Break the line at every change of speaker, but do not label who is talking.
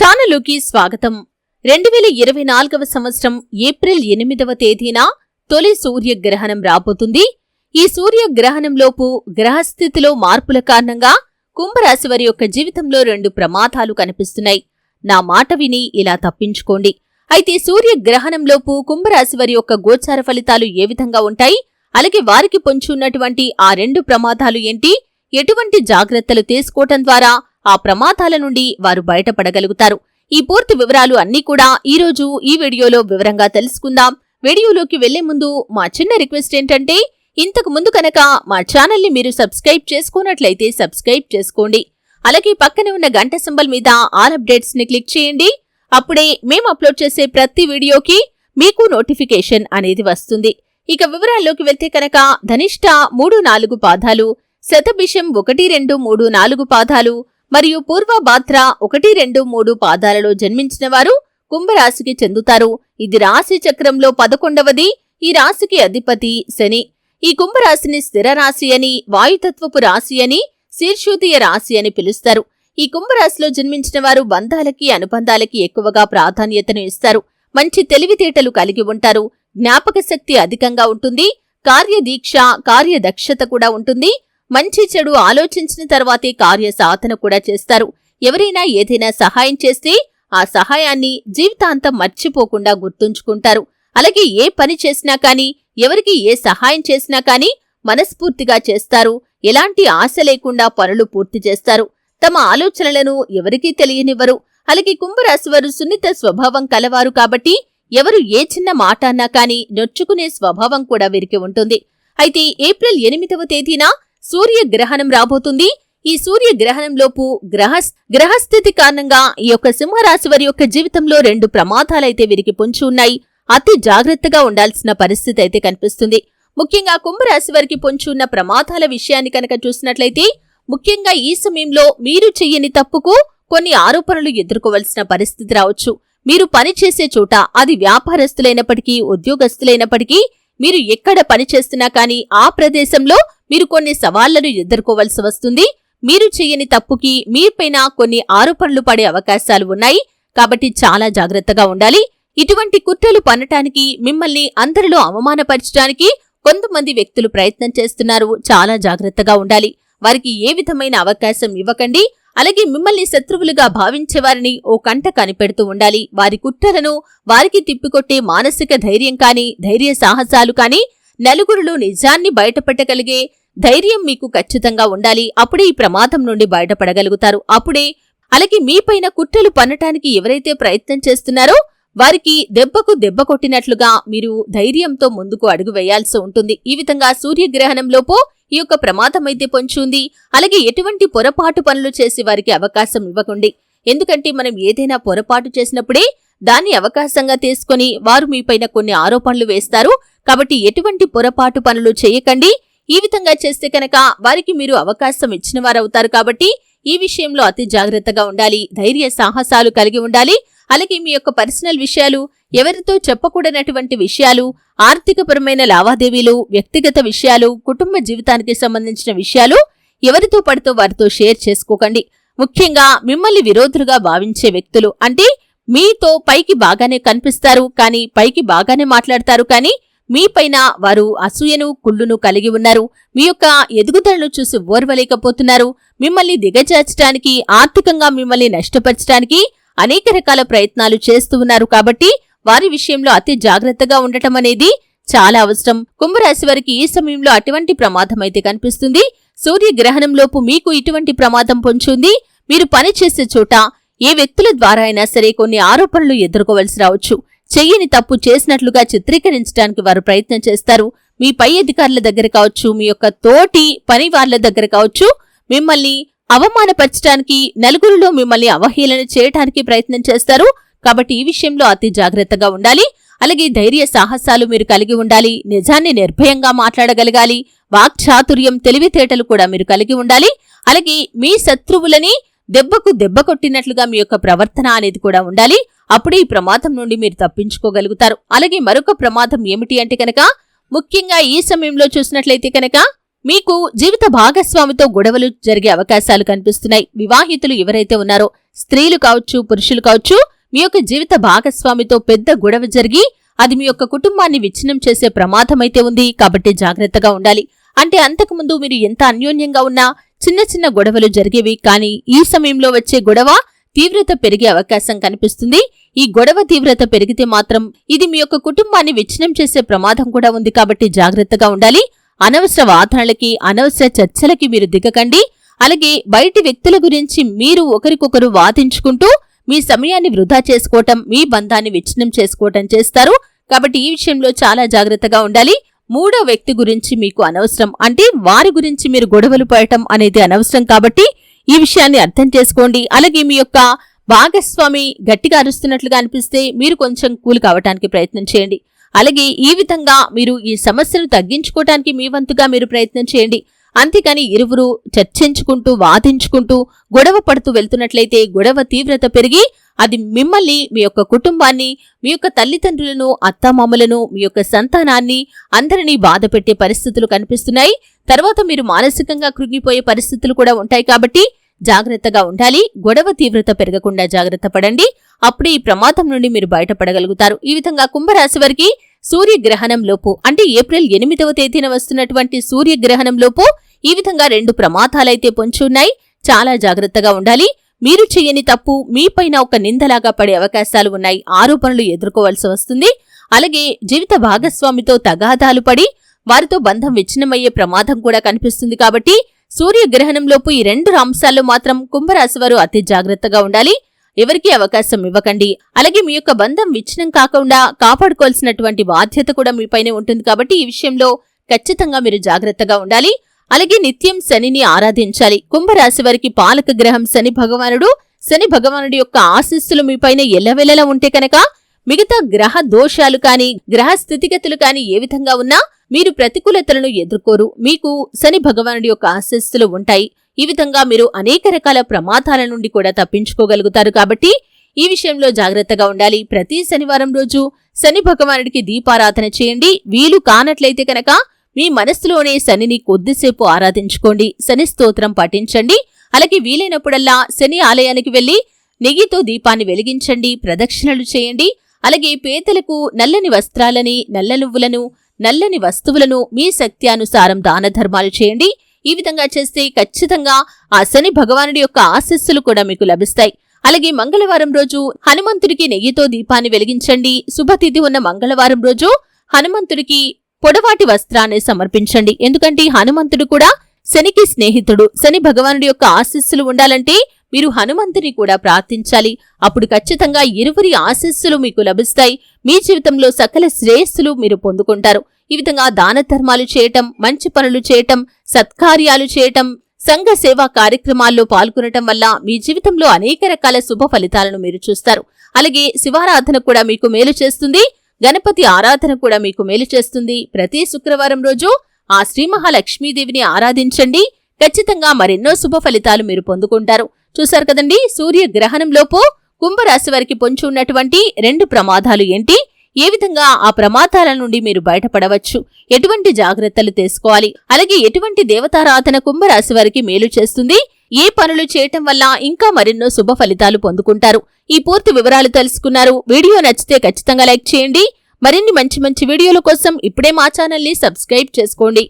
ఛానలుకి స్వాగతం. రెండు వేల ఇరవై నాలుగవ సంవత్సరం ఏప్రిల్ ఎనిమిదవ తేదీన తొలి సూర్యగ్రహణం రాబోతుంది. ఈ సూర్యగ్రహణంలోపు గ్రహస్థితిలో మార్పుల కారణంగా కుంభరాశి వారి యొక్క జీవితంలో రెండు ప్రమాదాలు కనిపిస్తున్నాయి. నా మాట విని ఇలా తప్పించుకోండి. అయితే సూర్యగ్రహణంలోపు కుంభరాశి వారి యొక్క గోచార ఫలితాలు ఏ విధంగా ఉంటాయి? అలాగే వారికి పొంచి ఉన్నటువంటి ఆ రెండు ప్రమాదాలు ఏంటి? ఎటువంటి జాగ్రత్తలు తీసుకోవటం ద్వారా ఆ ప్రమాదాల నుండి వారు బయటపడగలుగుతారు. ఈ పూర్తి వివరాలు అన్నీ కూడా ఈ రోజు ఈ వీడియోలో వివరంగా తెలుసుకుందాం. వీడియోలోకి వెళ్ళే ముందు మా చిన్న రిక్వెస్ట్ ఏంటంటే ఇంతకు ముందు కనుక మా ఛానల్ని మీరు సబ్స్క్రైబ్ చేసుకున్నట్లయితే సబ్స్క్రైబ్ చేసుకోండి. అలాగే పక్కనే ఉన్న గంట సింబల్ మీద ఆల్ అప్డేట్స్ని క్లిక్ చేయండి. అప్పుడే మేము అప్లోడ్ చేసే ప్రతి వీడియోకి మీకు నోటిఫికేషన్ అనేది వస్తుంది. ఇక వివరాల్లోకి వెళ్తే కనుక ధనిష్ట మూడు నాలుగు పాదాలు శతభిషం ఒకటి రెండు మూడు నాలుగు పాదాలు మరియు పూర్వభాద్ర ఒకటి రెండు మూడు పాదాలలో జన్మించిన వారు కుంభరాశికి చెందుతారు. ఇది రాశి చక్రంలో పదకొండవది. ఈ రాశికి అధిపతి శని. ఈ కుంభరాశిని స్థిర రాశి అని వాయుతత్వపు రాశి అని శీర్షోదయ రాశి అని పిలుస్తారు. ఈ కుంభరాశిలో జన్మించిన వారు బంధాలకి అనుబంధాలకి ఎక్కువగా ప్రాధాన్యతను ఇస్తారు. మంచి తెలివితేటలు కలిగి ఉంటారు. జ్ఞాపక శక్తి అధికంగా ఉంటుంది. కార్యదీక్ష కార్యదక్షత కూడా ఉంటుంది. మంచి చెడు ఆలోచించిన తర్వాతే కార్య సాధన కూడా చేస్తారు. ఎవరైనా ఏదైనా సహాయం చేస్తే ఆ సహాయాన్ని జీవితాంతం మర్చిపోకుండా గుర్తుంచుకుంటారు. అలాగే ఏ పని చేసినా కానీ ఎవరికి ఏ సహాయం చేసినా కానీ మనస్ఫూర్తిగా చేస్తారు. ఎలాంటి ఆశ లేకుండా పనులు పూర్తి చేస్తారు. తమ ఆలోచనలను ఎవరికీ తెలియనివ్వరు. అలాగే కుంభరాశివారు సున్నిత స్వభావం కలవారు కాబట్టి ఎవరు ఏ చిన్న మాట అన్నా కానీ నొచ్చుకునే స్వభావం కూడా వీరికి ఉంటుంది. అయితే ఏప్రిల్ ఎనిమిదవ తేదీన సూర్యగ్రహణం రాబోతుంది. ఈ సూర్యగ్రహణంలోపు గ్రహ గ్రహస్థితి కారణంగా ఈ యొక్క సింహరాశి వారి యొక్క జీవితంలో రెండు ప్రమాదాలైతే వీరికి పొంచి ఉన్నాయి. అతి జాగ్రత్తగా ఉండాల్సిన పరిస్థితి అయితే కనిపిస్తుంది. ముఖ్యంగా కుంభరాశి వారికి పొంచి ఉన్న ప్రమాదాల విషయాన్ని కనుక చూసినట్లయితే ముఖ్యంగా ఈ సమయంలో మీరు చెయ్యని తప్పుకు కొన్ని ఆరోపణలు ఎదుర్కోవలసిన పరిస్థితి రావచ్చు. మీరు పనిచేసే చోట అది వ్యాపారస్తులైనప్పటికీ ఉద్యోగస్తులైనప్పటికీ మీరు ఎక్కడ పనిచేస్తున్నా కానీ ఆ ప్రదేశంలో మీరు కొన్ని సవాళ్ళను ఎదుర్కోవలసి వస్తుంది. మీరు చేయని తప్పుకి మీపైన కొన్ని ఆరోపణలు పడే అవకాశాలు ఉన్నాయి. కాబట్టి చాలా జాగ్రత్తగా ఉండాలి. ఇటువంటి కుట్రలు పన్నటానికి మిమ్మల్ని అందరిలో అవమానపరచడానికి కొంతమంది వ్యక్తులు ప్రయత్నం చేస్తున్నారు. చాలా జాగ్రత్తగా ఉండాలి. వారికి ఏ విధమైన అవకాశం ఇవ్వకండి. అలాగే మిమ్మల్ని శత్రువులుగా భావించే వారిని ఓ కంట కనిపెడుతూ ఉండాలి. వారి కుట్రలను వారికి తిప్పికొట్టే మానసిక ధైర్యం కాని ధైర్య సాహసాలు కాని నలుగురిలో నిజాన్ని బయటపెట్టగలిగే ధైర్యం మీకు ఖచ్చితంగా ఉండాలి. అప్పుడే ఈ ప్రమాదం నుండి బయటపడగలుగుతారు. అప్పుడే అలాగే మీపైన కుట్రలు పన్నటానికి ఎవరైతే ప్రయత్నం చేస్తున్నారో వారికి దెబ్బకు దెబ్బ కొట్టినట్లుగా మీరు ధైర్యంతో ముందుకు అడుగు వేయాల్సి ఉంటుంది. ఈ విధంగా సూర్యగ్రహణంలోపు ఈ యొక్క ప్రమాదమైతే పొంచుంది. అలాగే ఎటువంటి పొరపాటు పనులు చేసి వారికి అవకాశం ఇవ్వకండి. ఎందుకంటే మనం ఏదైనా పొరపాటు చేసినప్పుడే దాన్ని అవకాశంగా తీసుకుని వారు మీపైన కొన్ని ఆరోపణలు వేస్తారు. కాబట్టి ఎటువంటి పొరపాటు పనులు చేయకండి. ఈ విధంగా చేస్తే కనుక వారికి మీరు అవకాశం ఇచ్చిన వారవుతారు కాబట్టి ఈ విషయంలో అతి జాగ్రత్తగా ఉండాలి. ధైర్య సాహసాలు కలిగి ఉండాలి. అలాగే మీ యొక్క పర్సనల్ విషయాలు ఎవరితో చెప్పకూడనటువంటి విషయాలు ఆర్థికపరమైన లావాదేవీలు వ్యక్తిగత విషయాలు కుటుంబ జీవితానికి సంబంధించిన విషయాలు ఎవరితో పడితో వారితో షేర్ చేసుకోకండి. ముఖ్యంగా మిమ్మల్ని విరోధులుగా భావించే వ్యక్తులు అంటే మీతో పైకి బాగానే కనిపిస్తారు కానీ పైకి బాగానే మాట్లాడతారు కానీ మీపైన వారు అసూయను కుళ్ళును కలిగి ఉన్నారు. మీ యొక్క ఎదుగుదలను చూసి ఓర్వలేకపోతున్నారు. మిమ్మల్ని దిగజార్చడానికి ఆర్థికంగా మిమ్మల్ని నష్టపరచడానికి అనేక రకాల ప్రయత్నాలు చేస్తూ ఉన్నారు. కాబట్టి వారి విషయంలో అతి జాగ్రత్తగా ఉండటం అనేది చాలా అవసరం. కుంభరాశి వారికి ఈ సమయంలో అటువంటి ప్రమాదం అయితే కనిపిస్తుంది. సూర్యగ్రహణంలోపు మీకు ఇటువంటి ప్రమాదం పొంచుంది. మీరు పనిచేసే చోట ఏ వ్యక్తుల ద్వారా అయినా సరే కొన్ని ఆరోపణలు ఎదుర్కోవలసి రావచ్చు. చెయ్యని తప్పు చేసినట్లుగా చిత్రీకరించడానికి వారు ప్రయత్నం చేస్తారు. మీ పై అధికారుల దగ్గర కావచ్చు మీ యొక్క తోటి పని వాళ్ళ దగ్గర కావచ్చు మిమ్మల్ని అవమానపరచడానికి నలుగురిలో మిమ్మల్ని అవహేళన చేయడానికి ప్రయత్నం చేస్తారు. కాబట్టి ఈ విషయంలో అతి జాగ్రత్తగా ఉండాలి. అలాగే ధైర్య సాహసాలు మీరు కలిగి ఉండాలి. నిజాన్ని నిర్భయంగా మాట్లాడగలగాలి. వాక్చాతుర్యం తెలివితేటలు కూడా మీరు కలిగి ఉండాలి. అలాగే మీ శత్రువులని దెబ్బకు దెబ్బ కొట్టినట్లుగా మీ యొక్క ప్రవర్తన అనేది కూడా ఉండాలి. అప్పుడే ఈ ప్రమాదం నుండి మీరు తప్పించుకోగలుగుతారు. అలాగే మరొక ప్రమాదం ఏమిటి అంటే కనుక ముఖ్యంగా ఈ సమయంలో చూసినట్లయితే కనుక మీకు జీవిత భాగస్వామితో గొడవలు జరిగే అవకాశాలు కనిపిస్తున్నాయి. వివాహితులు ఎవరైతే ఉన్నారో స్త్రీలు కావచ్చు పురుషులు కావచ్చు మీ యొక్క జీవిత భాగస్వామితో పెద్ద గొడవ జరిగి అది మీ యొక్క కుటుంబాన్ని విచ్ఛిన్నం చేసే ప్రమాదమైతే ఉంది. కాబట్టి జాగ్రత్తగా ఉండాలి. అంటే అంతకుముందు మీరు ఎంత అన్యోన్యంగా ఉన్నా చిన్న చిన్న గొడవలు జరిగేవి. కానీ ఈ సమయంలో వచ్చే గొడవ తీవ్రత పెరిగే అవకాశం కనిపిస్తుంది. ఈ గొడవ తీవ్రత పెరిగితే మాత్రం ఇది మీ యొక్క కుటుంబాన్ని విచ్ఛిన్నం చేసే ప్రమాదం కూడా ఉంది కాబట్టి జాగ్రత్తగా ఉండాలి. అనవసర వాదనలకి అనవసర చర్చలకి మీరు దిగకండి. అలాగే బయటి వ్యక్తుల గురించి మీరు ఒకరికొకరు వాదించుకుంటూ మీ సమయాన్ని వృధా చేసుకోవటం మీ బంధాన్ని విచ్ఛిన్నం చేసుకోవటం చేస్తారు. కాబట్టి ఈ విషయంలో చాలా జాగ్రత్తగా ఉండాలి. మూడో వ్యక్తి గురించి మీకు అనవసరం. అంటే వారి గురించి మీరు గొడవలు పడటం అనేది అనవసరం కాబట్టి ఈ విషయాన్ని అర్థం చేసుకోండి. అలాగే మీ యొక్క భాగస్వామి గట్టిగా అరుస్తున్నట్లుగా అనిపిస్తే మీరు కొంచెం కూల్ కావటానికి ప్రయత్నం చేయండి. అలాగే ఈ విధంగా మీరు ఈ సమస్యను తగ్గించుకోవటానికి మీ వంతుగా మీరు ప్రయత్నం చేయండి. అంతేకాని ఇరువురు చర్చించుకుంటూ వాదించుకుంటూ గొడవ పడుతూ వెళ్తున్నట్లయితే గొడవ తీవ్రత పెరిగి అది మిమ్మల్ని మీ యొక్క కుటుంబాన్ని మీ యొక్క తల్లిదండ్రులను అత్తమామలను మీ యొక్క సంతానాన్ని అందరినీ బాధ పెట్టే పరిస్థితులు కనిపిస్తున్నాయి. తర్వాత మీరు మానసికంగా కృంగిపోయే పరిస్థితులు కూడా ఉంటాయి కాబట్టి జాగ్రత్తగా ఉండాలి. గొడవ తీవ్రత పెరగకుండా జాగ్రత్త పడండి. అప్పుడు ఈ ప్రమాదం నుండి మీరు బయటపడగలుగుతారు. ఈ విధంగా కుంభరాశి వారికి సూర్యగ్రహణం లోపు అంటే ఏప్రిల్ ఎనిమిదవ తేదీన వస్తున్నటువంటి సూర్యగ్రహణం లోపు ఈ విధంగా రెండు ప్రమాదాలైతే పొంచి ఉన్నాయి. చాలా జాగ్రత్తగా ఉండాలి. మీరు చేయని తప్పు మీపైన ఒక నిందలాగా పడే అవకాశాలు ఉన్నాయి. ఆరోపణలు ఎదుర్కోవాల్సి వస్తుంది. అలాగే జీవిత భాగస్వామితో తగాదాలు పడి వారితో బంధం విచ్ఛిన్నమయ్యే ప్రమాదం కూడా కనిపిస్తుంది కాబట్టి సూర్యగ్రహణంలోపు ఈ రెండు అంశాల్లో మాత్రం కుంభరాశి వారు అతి జాగ్రత్తగా ఉండాలి. ఎవరికీ అవకాశం ఇవ్వకండి. అలాగే మీ యొక్క బంధం విచ్ఛిన్నం కాకుండా కాపాడుకోవాల్సినటువంటి బాధ్యత కూడా మీపైనే ఉంటుంది కాబట్టి ఈ విషయంలో ఖచ్చితంగా మీరు జాగ్రత్తగా ఉండాలి. అలాగే నిత్యం శనిని ఆరాధించాలి. కుంభరాశి వారికి పాలక గ్రహం శని భగవానుడు. శని భగవానుడి యొక్క ఆశీస్సులు మీపైన ఎల్లవెల్లలా ఉంటే కనుక మిగతా గ్రహ దోషాలు కాని గ్రహ స్థితిగతులు కాని ఏ విధంగా ఉన్నా మీరు ప్రతికూలతలను ఎదుర్కోరు. మీకు శని భగవానుడి యొక్క ఆశస్సులు ఉంటాయి. ఈ విధంగా మీరు అనేక రకాల ప్రమాదాల నుండి కూడా తప్పించుకోగలుగుతారు కాబట్టి ఈ విషయంలో జాగ్రత్తగా ఉండాలి. ప్రతి శనివారం రోజు శని భగవానుడికి దీపారాధన చేయండి. వీలు కానట్లయితే కనుక మీ మనస్సులోనే శనిని కొద్దిసేపు ఆరాధించుకోండి. శని స్తోత్రం పఠించండి. అలాగే వీలైనప్పుడల్లా శని ఆలయానికి వెళ్ళి నెయ్యితో దీపాన్ని వెలిగించండి. ప్రదక్షిణలు చేయండి. అలాగే పేదలకు నల్లని వస్త్రాలని నల్ల నువ్వులను నల్లని వస్తువులను మీ శక్త్యానుసారం దాన ధర్మాలు చేయండి. ఈ విధంగా చేస్తే ఖచ్చితంగా ఆ శని భగవానుడి యొక్క ఆశస్సులు కూడా మీకు లభిస్తాయి. అలాగే మంగళవారం రోజు హనుమంతుడికి నెయ్యితో దీపాన్ని వెలిగించండి. శుభతిథి ఉన్న మంగళవారం రోజు హనుమంతుడికి పొడవాటి వస్త్రాన్ని సమర్పించండి. ఎందుకంటే హనుమంతుడు కూడా శనికి స్నేహితుడు. శని భగవానుడి యొక్క ఆశీస్సులు ఉండాలంటే మీరు హనుమంతుని కూడా ప్రార్థించాలి. అప్పుడు ఖచ్చితంగా ఇరువురి ఆశస్సులు మీకు లభిస్తాయి. మీ జీవితంలో సకల శ్రేయస్సులు మీరు పొందుకుంటారు. ఈ విధంగా దాన ధర్మాలు చేయటం మంచి పనులు చేయటం సత్కార్యాలు చేయటం సంఘ సేవా కార్యక్రమాల్లో పాల్గొనటం వల్ల మీ జీవితంలో అనేక రకాల శుభ ఫలితాలను మీరు చూస్తారు. అలాగే శివారాధన కూడా మీకు మేలు చేస్తుంది. గణపతి ఆరాధన కూడా మీకు మేలు చేస్తుంది. ప్రతి శుక్రవారం రోజు ఆ శ్రీ మహాలక్ష్మీదేవిని ఆరాధించండి. ఖచ్చితంగా మరెన్నో శుభ ఫలితాలు మీరు పొందుకుంటారు. చూశారు కదండి. సూర్య గ్రహణంలోపు కుంభరాశి వారికి పొంచి ఉన్నటువంటి రెండు ప్రమాదాలు ఏంటి? ఏ విధంగా ఆ ప్రమాదాల నుండి మీరు బయటపడవచ్చు? ఎటువంటి జాగ్రత్తలు తీసుకోవాలి? అలాగే ఎటువంటి దేవతారాధన కుంభరాశి వారికి మేలు చేస్తుంది? ఏ పనులు చేయటం వల్ల ఇంకా మరెన్నో శుభ ఫలితాలు పొందుకుంటారు? ఈ పూర్తి వివరాలు తెలుసుకున్నారు. వీడియో నచ్చితే ఖచ్చితంగా లైక్ చేయండి. మరిన్ని మంచి మంచి వీడియోల కోసం ఇప్పుడే మా ఛానల్ని సబ్స్క్రైబ్ చేసుకోండి.